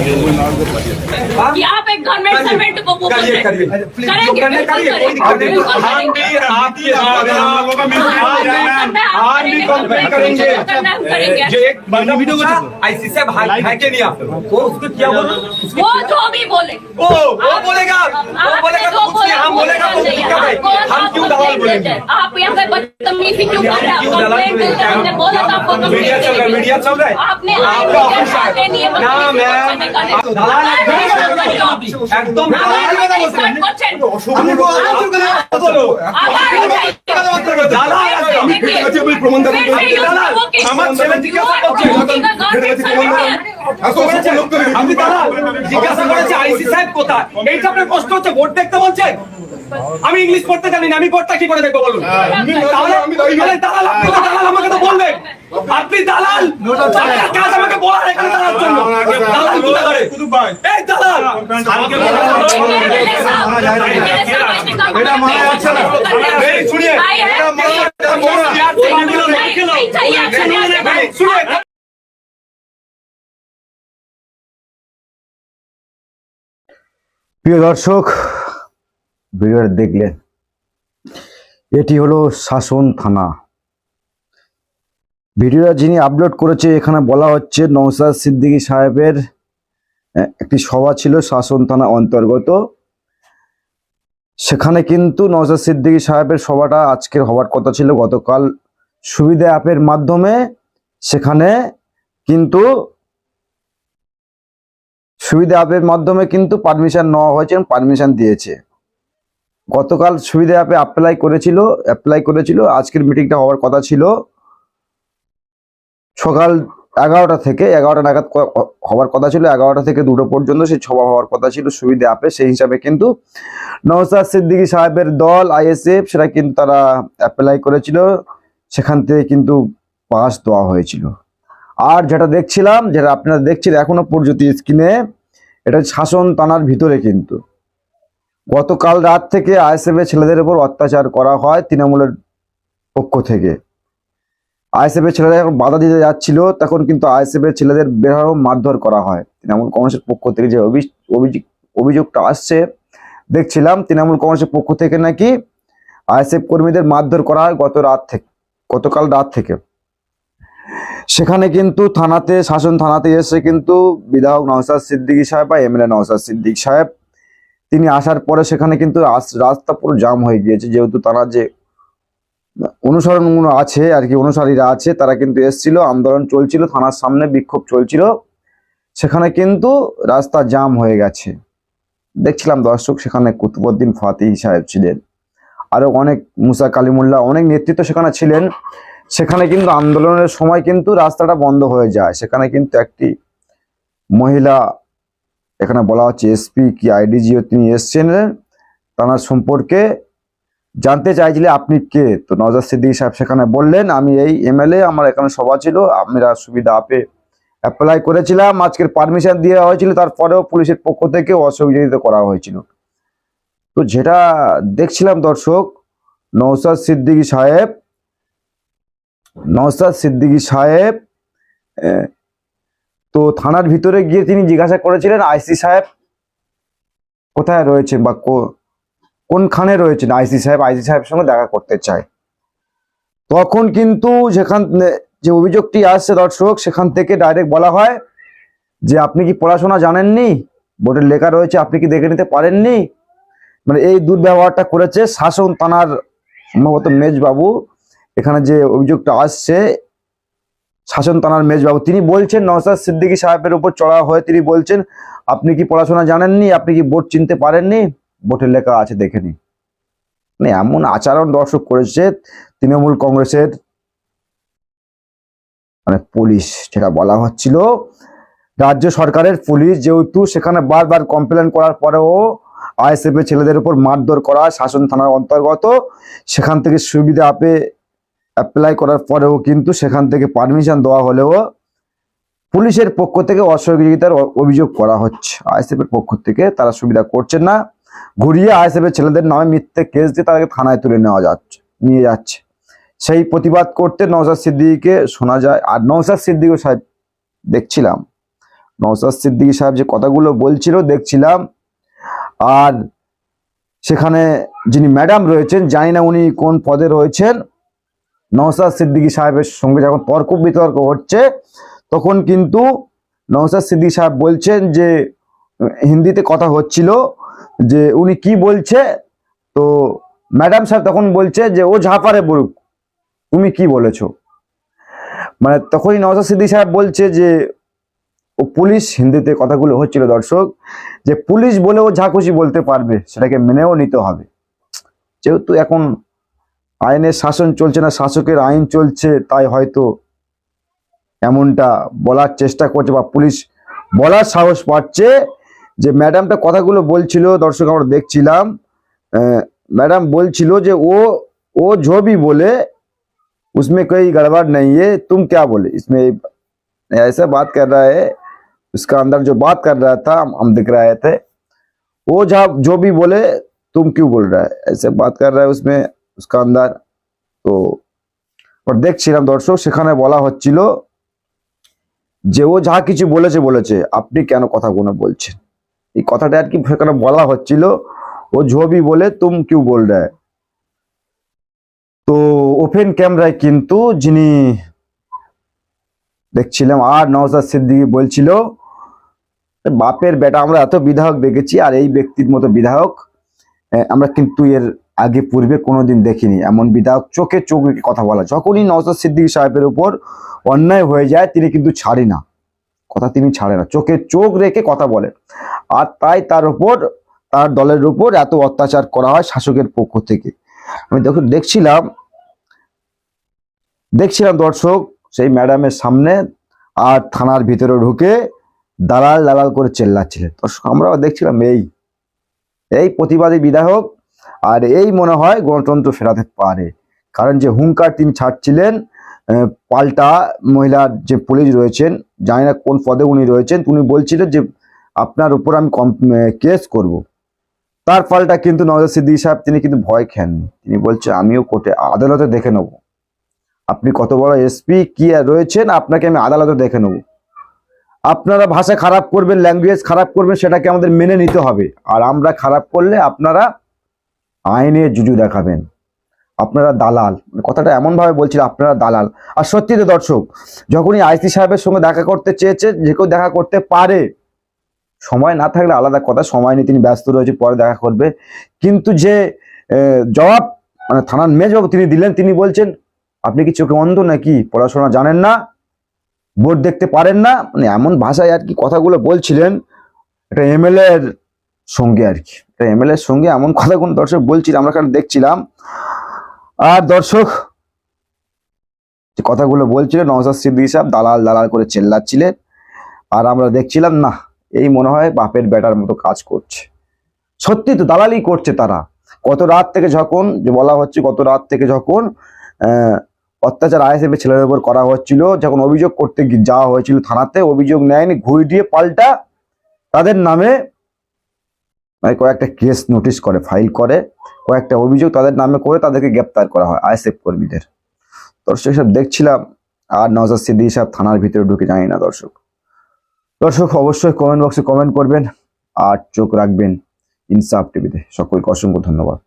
कि आप एक गवर्नमेंट सर्वेंट को करिए करिए। करेंगे आईसीसी है के नहीं आप वो उसको क्या बोलो? वो जो भी बोले। वो बोलेगा। वो बोलेगा हाँ, हम बोलेगा आप यहाँ पे बदतमीजी क्यों कर रहे हैं क्यों दलाल कंप्लेंट बोलेंगे? हमने बोला था आपको मीडिया चल रहा है मीडिया चल रहा है आपने आपका ऑफिस आपने नहीं है ना मैम आप दलाल एकदम दलाल में ना बोलते আমি তো আলোচনা করে কথা বলো আমার ছেলে জিজ্ঞাসা করছে আমি দাদা জিজ্ঞাসা করেছি আইসি সাহেব কোথায় এইটা আপনার প্রশ্ন হচ্ছে ভোট দেখতে বলছেন আমি ইংলিশ পড়তে জানি না আমি ভোটটা কি করে দেখব বলুন তাহলে তাহলে দালাল আপনি তো দালাল আমাকে তো বলবেন আপনি দালাল কাজ আমাকে বলার এখানে দালাল জন্য দালাল কোথা করে এই দালাল এটা মানা যাচ্ছে না। এই শুনিয়ে এটা মানা যাচ্ছে না। শুনিয়ে প্রিয় দর্শক ভিডিওটা দেখলেন এটি হলো শাসন থানা। ভিডিওটা যিনি আপলোড করেছে, এখানে বলা হচ্ছে নৌসাদ সিদ্দিকী সাহেবের একটি সভা ছিল শাসন থানা অন্তর্গত। সেখানে কিন্তু নৌসাদ সিদ্দিকী সাহেবের সভাটা আজকের হওয়ার কথা ছিল গতকাল সুবিধা অ্যাপের মাধ্যমে। সেখানে কিন্তু সুবিধা অ্যাপের মাধ্যমে কিন্তু পারমিশন নেওয়া হয়েছে পারমিশন দিয়েছে। গতকাল সুবিধা অ্যাপে অ্যাপ্লাই করেছিল অ্যাপ্লাই করেছিল। আজকের মিটিংটা হওয়ার কথা ছিল। সকাল এগারোটা থেকে এগারোটা নাগাদ হওয়ার কথা ছিল। এগারোটা থেকে দুটো পর্যন্ত সেই সভা হওয়ার কথা ছিল সুবিধা অ্যাপে। সেই হিসাবে কিন্তু নওসাদ সিদ্দিকী সাহেবের দল, আইএসএফ, সেটা কিন্তু তারা অ্যাপ্লাই করেছিল। সেখান থেকে কিন্তু পাস দেওয়া হয়েছিল। আর যেটা দেখছিলাম, যেটা আপনারা দেখছিলেন এখনও পর্যন্ত স্ক্রিনে এটা শাসন থানার ভিতরে কিন্তু। গতকাল রাত থেকে আইএসএফ এর ছেলেদের উপর অত্যাচার করা হয় তৃণমূলের পক্ষ থেকে। আইএসএফ এর ছেলেরা যখন বাধা দিতে যাচ্ছিল, তখন কিন্তু আইএসএফ এর ছেলেদের বেহারও মারধর করা হয়। তৃণমূল কংগ্রেসের পক্ষ থেকে যে অভি- অভিযোগ অভিযোগটা আসছে, দেখছিলাম তৃণমূল কংগ্রেসের পক্ষ থেকে নাকি আইএসএফ কর্মীদের মারধর করা হয় গত রাত থেকে, গতকাল রাত থেকে। সেখানে কিন্তু থানাতে, শাসন থানাতে এসে কিন্তু বিধায়ক নওসাদ সিদ্দিকী সাহেব বা এমএলএ নওসাদ সিদ্দিক সাহেব তিনি আসার পরে সেখানে কিন্তু রাস- রাস্তা পুরো জাম হয়ে গিয়েছে। যেহেতু তারা যে অনুসরণ আছে আর কি, অনুসারীরা আছে, তারা কিন্তু এসছিল, আন্দোলন চলছিল, থানার সামনে বিক্ষোভ চলছিল। সেখানে কিন্তু রাস্তা জাম হয়ে গেছে। দেখছিলাম দর্শক, সেখানে কুতুবুদ্দিন ফাতিহ সাহেব ছিলেন। আরও অনেক মুসা কালিমুল্লাহ অনেক নেতৃত্ব সেখানে ছিলেন। সেখানে কিন্তু আন্দোলনের সময় কিন্তু রাস্তাটা বন্ধ হয়ে যায়। সেখানে কিন্তু একটি মহিলা এখানে বলা হচ্ছে এসপি কি আইডিজিও তিনি এসছেন। তার সম্পর্কে জানতে চাইছিলে আপনি কে? তো নজর সিদ্দিকী সাহেব সেখানে বললেন, আমি এই এমএলএ আমার এখানে সভা ছিল আমরা সুবিধা আপে অ্যাপ্লাই করেছিলাম। আজকের পারমিশন দেওয়া হয়েছিল, তারপরেও পুলিশের পক্ষ থেকে অসহযোগিতা করা হয়েছিল। তো যেটা দেখছিলাম দর্শক নৌসাদ সিদ্দিকী সাহেব, নওসাদ সিদ্দিকী সাহেব তো থানার ভিতরে গিয়ে তিনি জিজ্ঞাসা করেছিলেন, আইসি সাহেব কোথায় রয়েছে বা কোনখানে রয়েছেন? আইসি সাহেব, আইসি সাহেবের সঙ্গে দেখা করতে চায়। তখন কিন্তু যেখান, যে অভিযোগটি আসছে দর্শক, সেখান থেকে ডাইরেক্ট বলা হয় যে, আপনি কি পড়াশোনা জানেননি? বোর্ডের লেখা রয়েছে, আপনি কি দেখে নিতে পারেননি? মানে এই দুর্ব্যবহারটা করেছে শাসন থানার সম্ভবত মেজবাবু। এখানে যে অভিযোগটা আসছে শাসন থানার মেজবাবু। তিনি বলছেন, নওসাদ সিদ্দিকী সাহেবের উপর চড়া হয়ে তিনি বলছেন, আপনি কি পড়াশোনা জানেননি? আপনি কি বোর্ড চিনতে পারেননি? বোর্ডের লেখা আছে, দেখে নিন। মানে এমন আচরণ দর্শক করেছে তৃণমূল কংগ্রেসের মানে পুলিশ যেটা বলা হচ্ছিল। রাজ্য সরকারের পুলিশ যেহেতু সেখানে বারবার কমপ্লেন করার পরেও আইএসএফ এর ছেলেদের উপর মারধর করা, শাসন থানার অন্তর্গত, সেখান থেকে সুবিধা আপে অ্যাপ্লাই করার পরেও কিন্তু সেখান থেকে পারমিশন দেওয়া হলেও পুলিশের পক্ষ থেকে অসহযোগিতার অভিযোগ করা হচ্ছে। আইএসএফ এর পক্ষ থেকে তারা সুবিধা করছেন না। ঘুরিয়ে আইএসএফ এর ছেলেদের নামে মিথ্যে কেস দিয়ে তাদেরকে থানায় তুলে নেওয়া যাচ্ছে, নিয়ে যাচ্ছে। সেই প্রতিবাদ করতে নওসাদ সিদ্দিকীকে শোনা যায়। আর নওসাদ সিদ্দিকী সাহেব, দেখছিলাম। নওসাদ সিদ্দিকী সাহেব যে কথাগুলো বলছিল, দেখছিলাম। আর সেখানে যিনি ম্যাডাম রয়েছেন, জানি না উনি কোন পদে রয়েছেন। নওসাদ সিদ্দিকী সাহেবের সঙ্গে যখন তর্ক বিতর্ক হচ্ছে, তখন কিন্তু নওসাদ সিদ্দিকী সাহেব বলছেন যে, হিন্দিতে কথা হচ্ছিল যে, উনি কি বলছে? তো ম্যাডাম সাহেব তখন বলছে যে, ও ঝাপারে বলুক, তুমি কি বলেছ? মানে তখনই নওসাদ সিদ্দিকী সাহেব বলছে যে, ও পুলিশ হিন্দিতে কথাগুলো হচ্ছিল দর্শক, যে পুলিশ বলে ও যা খুশি বলতে পারবে, সেটাকে মেনেও নিতে হবে। যেহেতু এখন আইনের শাসন চলছে না শাসকের আইন চলছে তাই হয়তো এমনটা বলার চেষ্টা করছে বা পুলিশ বলার সাহস পাচ্ছে যে ম্যাডামটা কথাগুলো বলছিল দর্শক আমরা দেখছিলাম ম্যাডাম বলছিল যে ও ও ঝোবি বলে उसमें कोई गड़बड़ नहीं है तुम क्या बोले इसमें ऐसा बात कर रहा है उसका अंदर जो बात कर रहा था हम हम दिख रहे थे वो जहाँ जो भी बोले तुम क्यों बोल रहा है ऐसे बात कर रहा है उसमें স্কান্দার তো দেখছিলাম দর্শক, সেখানে বলা হচ্ছিল যে ও যা কিছু বলেছে বলেছে। আপনি কেন কথাগুলো বলছেন? এই কথাটা আর কি সেখানে বলা হচ্ছিল, ও ঝোবি বলে, তুম কিউ বল তো ওপেন ক্যামেরায় কিন্তু যিনি দেখছিলাম, আর নওজাদ সিদ্দিকি বলছিল বাপের বেটা, আমরা এত বিধায়ক দেখেছি, আর এই ব্যক্তির মতো বিধায়ক আমরা কিন্তু এর আগে পূর্বে কোনোদিন দেখিনি। এমন বিধায়ক চোখে চোখ কথা বলা। যখনই নওসাদ সিদ্দিকী সাহেবের উপর অন্যায় হয়ে যায়, তিনি কিন্তু ছাড়ি না। কথা তিনি ছাড়ে না। চোখে চোখ রেখে কথা বলে আর তাই তার উপর, তার দলের উপর এত অত্যাচার করা হয় শাসকের পক্ষ থেকে। আমি দেখুন, দেখছিলাম দেখছিলাম দর্শক, সেই ম্যাডামের সামনে আর থানার ভিতরে ঢুকে দালাল দালাল করে চেল্লাচ্ছিলেন। দর্শক, আমরাও দেখছিলাম এই এই প্রতিবাদী বিধায়ক, আর এই মনে হয় গণতন্ত্র ফেরাতে পারে। কারণ যে হুঙ্কার তিনি ছাড়ছিলেন পাল্টা মহিলার যে পুলিশ রয়েছেন, জানি না কোন পদে উনি রয়েছেন, উনি বলছিলেন যে আপনার উপর আমি কম কেস করব। তার পাল্টা কিন্তু নজর সিদ্দিক সাহেব, তিনি কিন্তু ভয় খাননি। তিনি বলছে, আমিও কোর্টে আদালতে দেখে নেব। আপনি কত বড় এসপি, কি রয়েছেন, আপনাকে আমি আদালতে দেখে নেব। আপনারা ভাষা খারাপ করবেন ল্যাঙ্গুয়েজ খারাপ করবেন, সেটাকে আমাদের মেনে নিতে হবে। আর আমরা খারাপ করলে আপনারা আইনে জুজু দেখাবেন। আপনারা দালাল। মানে কথাটা এমন ভাবে বলছিল আপনারা দালাল। আর সত্যি তো দর্শক, যখনই আইসি সাহেবের সঙ্গে দেখা করতে চেয়েছে, যে কেউ দেখা করতে পারে, সময় না থাকলে আলাদা কথা, সময় নিয়ে তিনি ব্যস্ত রয়েছে, পরে দেখা করবে। কিন্তু যে জবাব মানে থানার মেজবাবু তিনি দিলেন, তিনি বলছেন, আপনি কি চোখে অন্ধ নাকি? পড়াশোনা জানেন না? বোর্ড দেখতে পারেন না। মানে এমন ভাষায় আর কি কথাগুলো বলছিলেন। একটা এমএলএ এর সঙ্গে আর কি। একটা এমএলএ এর সঙ্গে এমন কথা কোন দর্শক বলছিল, আমরা এখানে দেখছিলাম। আর দর্শক, যে কথাগুলো বলছিলেন নওসাদ সিদ্দিকী সাহেব দালাল দালাল করে চেল্লাচ্ছিলেন আর আমরা দেখছিলাম, না, এই মনে হয় বাপের বেটার মতো কাজ করছে। সত্যি তো দালালি করছে তারা। কত রাত থেকে যখন, যে বলা হচ্ছে কত রাত থেকে যখন অত্যাচার আইএসএফ ছেলের উপর করা হচ্ছিল, যখন অভিযোগ করতে যাওয়া হয়েছিল থানাতে, অভিযোগ নেয়নি ঘুরি দিয়ে পাল্টা তাদের নামে মানে কয়েকটা কেস নোটিশ করে, ফাইল করে, কয়েকটা অভিযোগ তাদের নামে করে তাদেরকে গ্রেপ্তার করা হয় আইএসএফ কর্মীদের। দর্শক সব দেখছিলাম, আর নওজাদ সিদ্দিকী সাহেব থানার ভিতরে ঢুকে জানি না, দর্শক। দর্শক, অবশ্যই কমেন্ট বক্সে কমেন্ট করবেন, আর চোখ রাখবেন ইনসাফ টিভিতে। সকলকে অসংখ্য ধন্যবাদ।